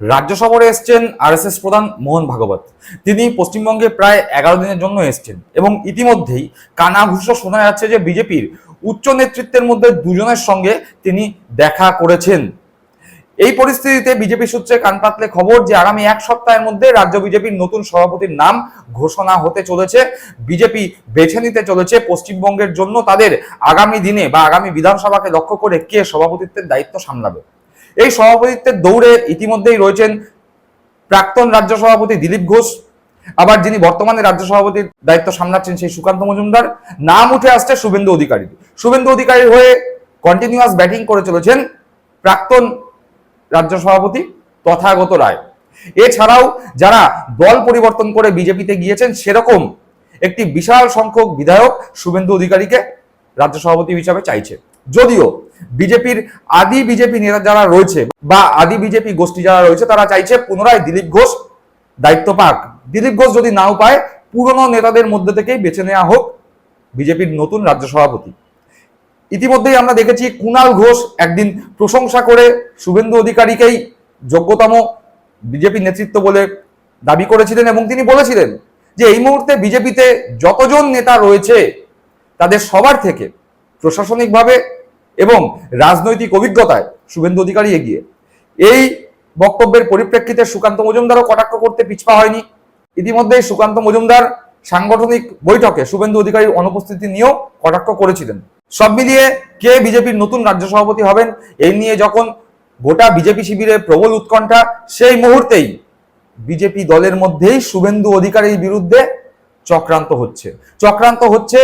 রাজ্য সফরে এসছেন আরএসএস প্রধান মোহন ভাগবত। তিনি পশ্চিমবঙ্গে প্রায় এগারো দিনের জন্য এসছেন এবং ইতিমধ্যেই কানাঘুষো শোনা যাচ্ছে যে বিজেপির উচ্চ নেতৃত্বের মধ্যে দুজনের সঙ্গে তিনি দেখা করেছেন। এই পরিস্থিতিতে বিজেপি সূত্রে কান পাতলে খবর যে আগামী এক সপ্তাহের মধ্যে রাজ্য বিজেপির নতুন সভাপতির নাম ঘোষণা হতে চলেছে। বিজেপি বেছে নিতে চলেছে পশ্চিমবঙ্গের জন্য তাদের আগামী দিনে বা আগামী বিধানসভাকে লক্ষ্য করে কে সভাপতিত্বের দায়িত্ব সামলাবে। এই সভাপতিত্বের দৌড়ে ইতিমধ্যেই রয়েছেন প্রাক্তন রাজ্য সভাপতি দিলীপ ঘোষ। আবার যিনি বর্তমানে রাজ্য সভাপতির দায়িত্ব সামলাচ্ছেন সেই সুকান্ত মজুমদার। নাম উঠে আসছে শুভেন্দু অধিকারী। শুভেন্দু অধিকারীর হয়ে কন্টিনিউয়াস ব্যাটিং করে চলেছেন প্রাক্তন রাজ্য সভাপতি তথাগত রায়। এছাড়াও যারা দল পরিবর্তন করে বিজেপিতে গিয়েছেন সেরকম একটি বিশাল সংখ্যক বিধায়ক শুভেন্দু অধিকারীকে রাজ্য সভাপতি হিসাবে চাইছে। যদিও বিজেপির আদি বিজেপি নেতা যারা রয়েছে বা আদি বিজেপি গোষ্ঠী যারা রয়েছে, তারা চাইছে পুনরায় দিলীপ ঘোষ দায়িত্ব পাক। দিলীপ ঘোষ যদি নাও পায়, পুরনো নেতাদের মধ্যে থেকেই বেছে নেওয়া হোক বিজেপির নতুন রাজ্য সভাপতি। ইতিমধ্যেই আমরা দেখেছি কুণাল ঘোষ একদিন প্রশংসা করে শুভেন্দু অধিকারীকেই যোগ্যতম বিজেপি নেতৃত্ব বলে দাবি করেছিলেন এবং তিনি বলেছিলেন যে এই মুহূর্তে বিজেপিতে যতজন নেতা রয়েছে, তাদের সবার থেকে প্রশাসনিকভাবে এবং রাজনৈতিক অভিজ্ঞতায় শুভেন্দু অধিকারী এগিয়ে। এই বক্তব্যের পরিপ্রেক্ষিতে সুকান্ত মজুমদারও কটাক্ষ করতে পিছপা হয়নি। ইতিমধ্যে সুকান্ত মজুমদার সাংগঠনিক বৈঠকে শুভেন্দু অধিকারীর অনুপস্থিতি নিয়েও কটাক্ষ করেছিলেন। সব মিলিয়ে কে বিজেপির নতুন রাজ্য সভাপতি হবেন এই নিয়ে যখন গোটা বিজেপি শিবিরে প্রবল উৎকণ্ঠা, সেই মুহূর্তেই বিজেপি দলের মধ্যেই শুভেন্দু অধিকারীর বিরুদ্ধে চক্রান্ত হচ্ছে। চক্রান্ত হচ্ছে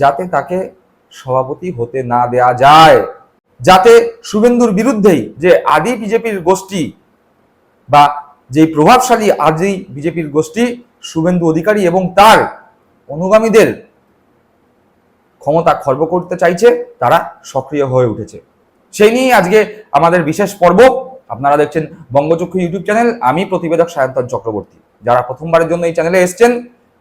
যাতে তাকে সভাপতি হতে না দেয়া যায়। যাতে শুভেন্দুর বিরুদ্ধেই যে আদি বিজেপির গোষ্ঠী বা যে প্রভাবশালী আদি বিজেপির গোষ্ঠী, শুভেন্দু অধিকারী এবং তার অনুগামীদের ক্ষমতা খর্ব করতে চাইছে, তারা সক্রিয় হয়ে উঠেছে। সেই নিয়ে আজকে আমাদের বিশেষ পর্ব। আপনারা দেখছেন বঙ্গচক্ষু ইউটিউব চ্যানেল। আমি প্রতিবেদক সায়ন্তন চক্রবর্তী। যারা প্রথমবারের জন্য এই চ্যানেলে এসেছেন,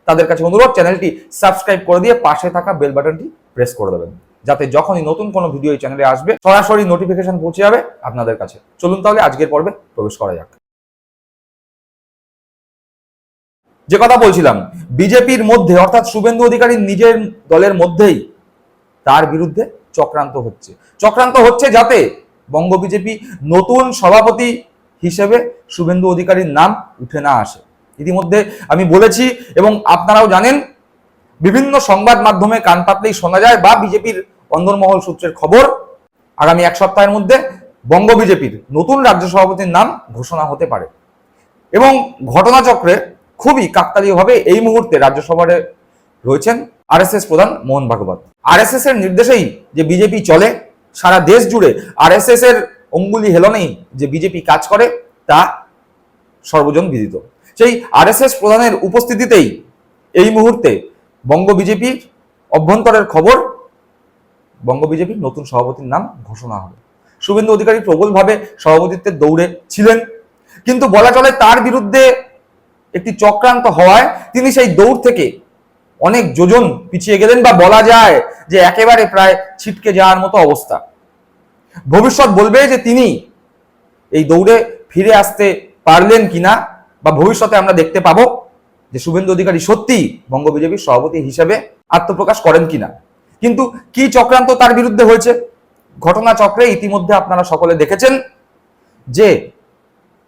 তাদের কাছে অনুরোধ, চ্যানেলটি সাবস্ক্রাইব করে দিয়ে পাশে থাকা বেল বাটনটি প্রেস করে দেবেন। যাতে যখনই নতুন কোনো ভিডিও এই চ্যানেলে আসবে, সরাসরি নোটিফিকেশন পৌঁছে যাবে আপনাদের কাছে। চলুন তাহলে আজকের পর্বে প্রবেশ করা যাক। যে কথা বলছিলাম, বিজেপির মধ্যে, অর্থাৎ শুভেন্দু অধিকারী নিজের দলের মধ্যেই তার বিরুদ্ধে চক্রান্ত হচ্ছে। চক্রান্ত হচ্ছে যাতে বঙ্গ বিজেপি নতুন সভাপতি হিসেবে শুভেন্দু অধিকারীর নাম উঠে না আসে। ইতিমধ্যে আমি বলেছি এবং আপনারাও জানেন বিভিন্ন সংবাদ মাধ্যমে কান পাতলেই শোনা যায় বা বিজেপির অন্দরমহল সূত্রের খবর আগামী এক সপ্তাহের মধ্যে বঙ্গ বিজেপির নতুন রাজ্য সভাপতির নাম ঘোষণা হতে পারে। এবং ঘটনাচক্রে খুবই কাকতালীয়ভাবে এই মুহূর্তে রাজ্যসভারে রয়েছেন আরএসএস প্রধান মোহন ভাগবত। আরএসএস এর নির্দেশেই যে বিজেপি চলে, সারা দেশ জুড়ে আরএসএস এর অঙ্গুলি হেলনেই যে বিজেপি কাজ করে, তা সর্বজন বিদিত। সেই আরএসএস প্রধানের উপস্থিতিতেই এই মুহূর্তে বঙ্গ বিজেপির অভ্যন্তরের খবর, বঙ্গ বিজেপির নতুন সভাপতির নাম ঘোষণা হবে। শুভেন্দু অধিকারী প্রবলভাবে সভাপতিত্বের দৌড়ে ছিলেন, কিন্তু বলা চলে তার বিরুদ্ধে একটি চক্রান্ত হওয়ায় তিনি সেই দৌড় থেকে অনেক যোজন পিছিয়ে গেলেন বা বলা যায় যে একেবারে প্রায় ছিটকে যাওয়ার মতো অবস্থা। ভবিষ্যৎ বলবে যে তিনি এই দৌড়ে ফিরে আসতে পারলেন কিনা বা ভবিষ্যতে আমরা দেখতে পাবো। যে শুভেন্দু অধিকারী সত্যি বঙ্গ বিজেপির সভাপতি হিসেবে আত্মপ্রকাশ করেন কিনা। কিন্তু কি চক্রান্ত তার বিরুদ্ধে হয়েছে? ঘটনা চক্রে ইতিমধ্যে আপনারা সকলে দেখেছেন যে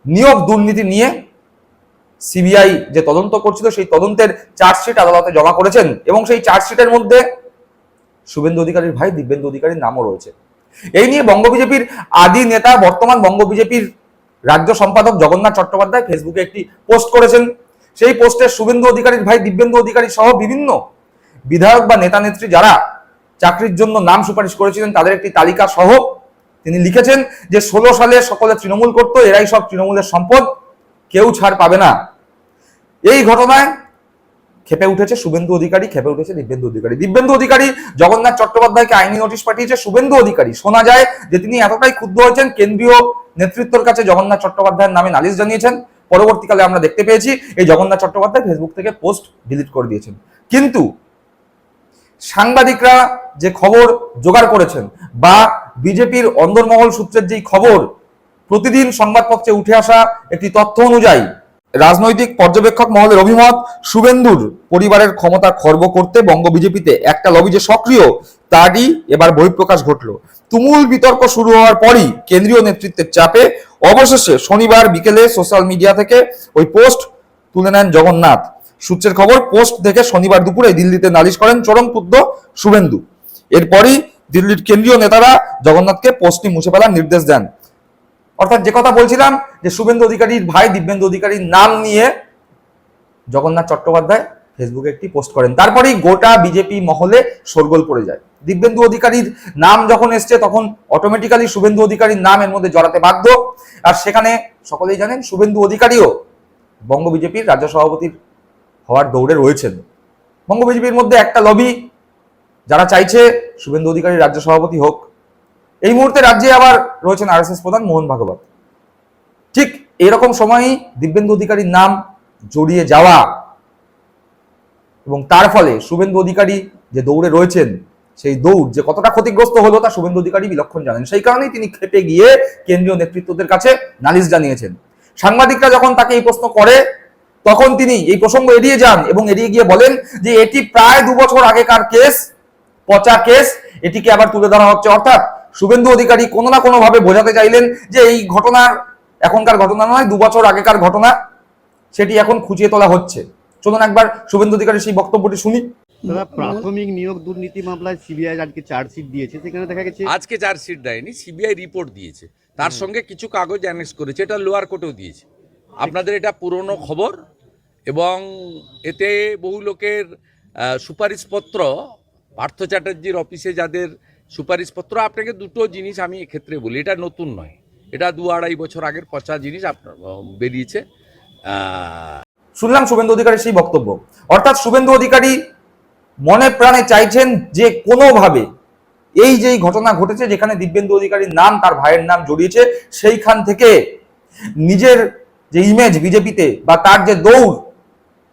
নিয়োগ দুর্নীতি নিয়ে সিবিআই যে তদন্ত করছিল, সেই তদন্তের চার্জশিট আদালতে জমা করেছেন এবং সেই চার্জশিটের মধ্যে শুভেন্দু অধিকারীর ভাই দিব্যেন্দু অধিকারীর নামও রয়েছে। এই নিয়ে বঙ্গ বিজেপির আদি নেতা, বর্তমান বঙ্গ বিজেপির রাজ্য সম্পাদক জগন্নাথ চট্টোপাধ্যায় ফেসবুকে একটি পোস্ট করেছেন। সেই পোস্টে শুভেন্দু অধিকারীর ভাই দিব্যেন্দু অধিকারী সহ বিভিন্ন বিধায়ক বা নেতা নেত্রী যারা চাকরির জন্য নাম সুপারিশ করেছিলেন, তাদের একটি তালিকা সহ তিনি লিখেছেন যে ষোলো সালে সকলে তৃণমূল করতো, এরাই সব তৃণমূলের সম্পদ, কেউ ছাড় পাবে না। এই ঘটনায় খেপে উঠেছে শুভেন্দু অধিকারী, খেপে উঠেছে দিব্যেন্দু অধিকারী। দিব্যেন্দু অধিকারী জগন্নাথ চট্টোপাধ্যায়কে আইনি নোটিশ পাঠিয়েছে শুভেন্দু অধিকারী। শোনা যায় যে তিনি এতটাই ক্ষুব্ধ হয়েছেন, কেন্দ্রীয় নেতৃত্বের কাছে জগন্নাথ চট্টোপাধ্যায়ের নামে নালিশ জানিয়েছেন। পরবর্তীকালে আমরা দেখতে পেয়েছি, এই জগন্নাথ চট্টোপাধ্যায় ফেসবুক থেকে পোস্ট ডিলিট করে দিয়েছেন। কিন্তু সাংবাদিকরা যে খবর জোগাড় করেছেন বা বিজেপির অন্দরমহল সূত্রের যেই খবর, প্রতিদিন সংবাদপত্রে উঠে আসা একটি তথ্য অনুযায়ী রাজনৈতিক পর্যবেক্ষক মহলের অভিমত, শুভেন্দুর পরিবারের ক্ষমতা খর্ব করতে বঙ্গ বিজেপিতে একটা লবি যে সক্রিয়, তারই এবার বহিঃপ্রকাশ ঘটল। তুমুল বিতর্ক শুরু হওয়ার পরই কেন্দ্রীয় নেতৃত্বের চাপে অবশেষে শনিবার বিকেলে সোশ্যাল মিডিয়া থেকে ওই পোস্ট তুলে নেন জগন্নাথ। সূত্রের খবর, পোস্ট দেখে শনিবার দুপুরে দিল্লিতে নালিশ করেন চরম চরমপুত্র শুভেন্দু। এরপরই দিল্লির কেন্দ্রীয় নেতারা জগন্নাথকে পোস্টটি মুছে ফেলার নির্দেশ দেন। অর্থাৎ যে কথা বলছিলাম, যে শুভেন্দু অধিকারীর ভাই দিব্যেন্দু অধিকারীর নাম নিয়ে জগন্নাথ চট্টোপাধ্যায় ফেসবুকে একটি পোস্ট করেন। তারপরেই গোটা বিজেপি মহলে শোরগোল পড়ে যায়। দিব্যেন্দু অধিকারীর নাম যখন এসছে, তখন অটোমেটিক্যালি শুভেন্দু অধিকারীর নাম এর মধ্যে জড়াতে বাধ্য। আর সেখানে সকলেই জানেন, শুভেন্দু অধিকারীও বঙ্গ বিজেপির রাজ্য সভাপতির হওয়ার দৌড়ে রয়েছেন। বঙ্গ বিজেপির মধ্যে একটা লবি যারা চাইছে শুভেন্দু অধিকারী রাজ্য সভাপতি হোক। এই মুহূর্তে রাজ্যে আবার রয়েছেন আরএসএস প্রধান মোহন ভাগবত। ঠিক এরকম সময়ই দিব্যেন্দু অধিকারীর নাম জড়িয়ে যাওয়া। এবং তার ফলে শুভেন্দু অধিকারী যে দৌড়ে রয়েছেন, সেই দৌড় যে কতটা ক্ষতিগ্রস্ত হলো তা শুভেন্দু অধিকারী বিলক্ষণ জানেন। সেই কারণেই তিনি খেপে গিয়ে কেন্দ্রীয় নেতৃত্বদের কাছে নালিশ জানিয়েছেন। সাংবাদিকরা যখন তাকে এই প্রশ্ন করে, তখন তিনি এই প্রসঙ্গ এড়িয়ে যান এবং এড়িয়ে গিয়ে বলেন যে এটি প্রায় দু বছর আগেকার কেস, পচা কেস, এটিকে আবার তুলে ধরা হচ্ছে। অর্থাৎ শুভেন্দু অধিকারী কোনো না কোনো ভাবে বোঝাতে চাইলেন যে এই ঘটনার এখনকার ঘটনা নয়, দু বছর আগেকার ঘটনা, সেটি এখন খুঁজিয়ে তোলা হচ্ছে। চলুন একবার শুভেন্দু অধিকারীর সেই বক্তব্যটি শুনি। দাদা প্রাথমিক নিয়োগ দুর্নীতি মামলায় সিবিআই আজকে চার্জশিট দিয়েছে সেখানে দেখা গেছে আজকে চার্জশিট দেয়নি সিবিআই রিপোর্ট দিয়েছে। তার সঙ্গে কিছু কাগজ অ্যানেক্স করেছে এটা লোয়ার কোর্টেও দিয়েছে। আপনাদের এটা পুরনো খবর এবং এতে বহু লোকের সুপারিশপত্র পার্থ চ্যাটার্জির অফিসে যাদের সুপারিশপত্র আপনাকে দুটো জিনিস আমি এক্ষেত্রে বলি। এটা নতুন নয় এটা দু আড়াই বছর আগের পচা জিনিস আপনার বেরিয়েছে। আহ, শুনলাম শুভেন্দু অধিকারীর সেই বক্তব্য। অর্থাৎ শুভেন্দু অধিকারী মনে প্রাণে চাইছেন যে কোনোভাবে এই যে ঘটনা ঘটেছে, যেখানে দিব্যেন্দু অধিকারীর নাম, তার ভাইয়ের নাম জড়িয়েছে, সেইখান থেকে নিজের যে ইমেজ বিজেপিতে বা তার যে দৌড়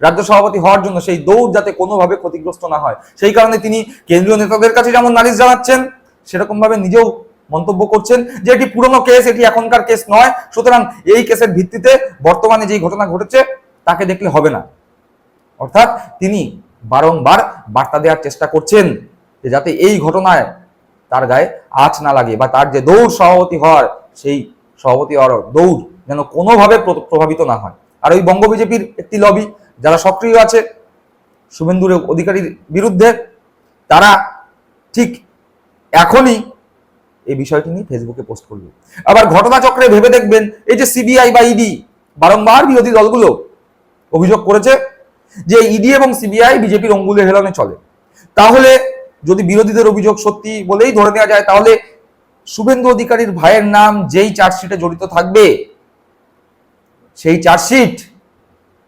রাজ্য সভাপতি হওয়ার জন্য, সেই দৌড় যাতে কোনোভাবে ক্ষতিগ্রস্ত না হয়। সেই কারণে তিনি কেন্দ্রীয় নেতাদের কাছে যেমন নালিশ জানাচ্ছেন সেরকম ভাবে নিজেও মন্তব্য করছেন যে এটি পুরনো কেস, এটি এখনকার কেস নয়। সুতরাং এই কেসের ভিত্তিতে বর্তমানে যে ঘটনা ঘটেছে তাকে দেখলে হবে না। অর্থাৎ তিনি বারংবার বার্তা দেওয়ার চেষ্টা করছেন যে যাতে এই ঘটনায় তার গায়ে আঁচ না লাগে বা তার যে দৌড় সভাপতি হওয়ার সেই সভাপতি হওয়ার দৌড় যেন কোনোভাবে প্র- প্রভাবিত না হয়। আর ওই বঙ্গ বিজেপির একটি লবি, যারা সক্রিয় আছে, শুভেন্দুর অধিকারীর বিরুদ্ধে, তারা ঠিক এখনই এই বিষয়টি নিয়ে ফেসবুকে পোস্ট করবে। আবার ঘটনাচক্রে ভেবে দেখবেন, এই যে সিবিআই বা ইডি, বারংবার বিরোধী দলগুলো অভিযোগ করেছে যে ইডি এবং সিবিআই বিজেপির অঙ্গুলে হেলনে চলে। তাহলে যদি বিরোধীদের অভিযোগ সত্যি বলেই ধরে নেওয়া যায়, তাহলে শুভেন্দু অধিকারীর ভাইয়ের নাম যেই চার্জশিটে জড়িত থাকবে, সেই চার্জশিট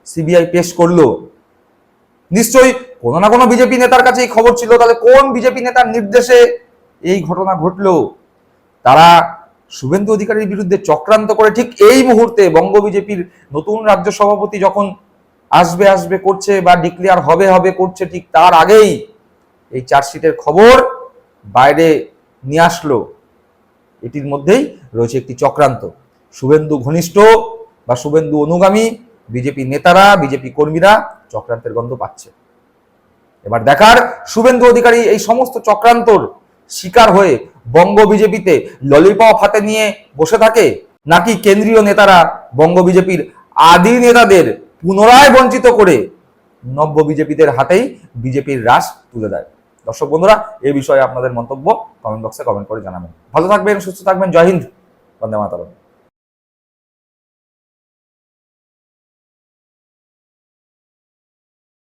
সিবিআই পেশ করল। নিশ্চয়ই কোনো না কোনো বিজেপি নেতার কাছে এই খবর ছিল, তাহলে কোন বিজেপি নেতার নির্দেশে এই ঘটনা ঘটলো? তারা শুভেন্দু অধিকারীর বিরুদ্ধে চক্রান্ত করে ঠিক এই মুহূর্তে বঙ্গ বিজেপির নতুন রাজ্য সভাপতি যখন আসবে আসবে, করছে বা ডিক্লেয়ার হবে হবে, করছে ঠিক তার আগেই এই চার্জশিটের খবর বাইরে নিয়ে আসলো। এটির মধ্যেই রয়েছে একটি চক্রান্ত। শুভেন্দু ঘনিষ্ঠ বা শুভেন্দু অনুগামী, বিজেপি নেতারা, বিজেপি কর্মীরা চক্রান্তের গন্ধ পাচ্ছে। এবার দেখার শুভেন্দু অধিকারী এই সমস্ত চক্রান্তর শিকার হয়ে বঙ্গ বিজেপিতে ললিপপ হাতে নিয়ে বসে থাকে। নাকি কেন্দ্রীয় নেতারা বঙ্গ বিজেপির আদি নেতাদের পুনরায় বঞ্চিত করে নব্য বিজেপিদের হাতেই বিজেপির রাস তুলে দেয়। দর্শক বন্ধুরা এই বিষয়ে আপনাদের মন্তব্য কমেন্ট বক্সে কমেন্ট করে জানাবেন। ভালো থাকবেন, সুস্থ থাকবেন, জয় হিন্দ, বন্দে মাতারম।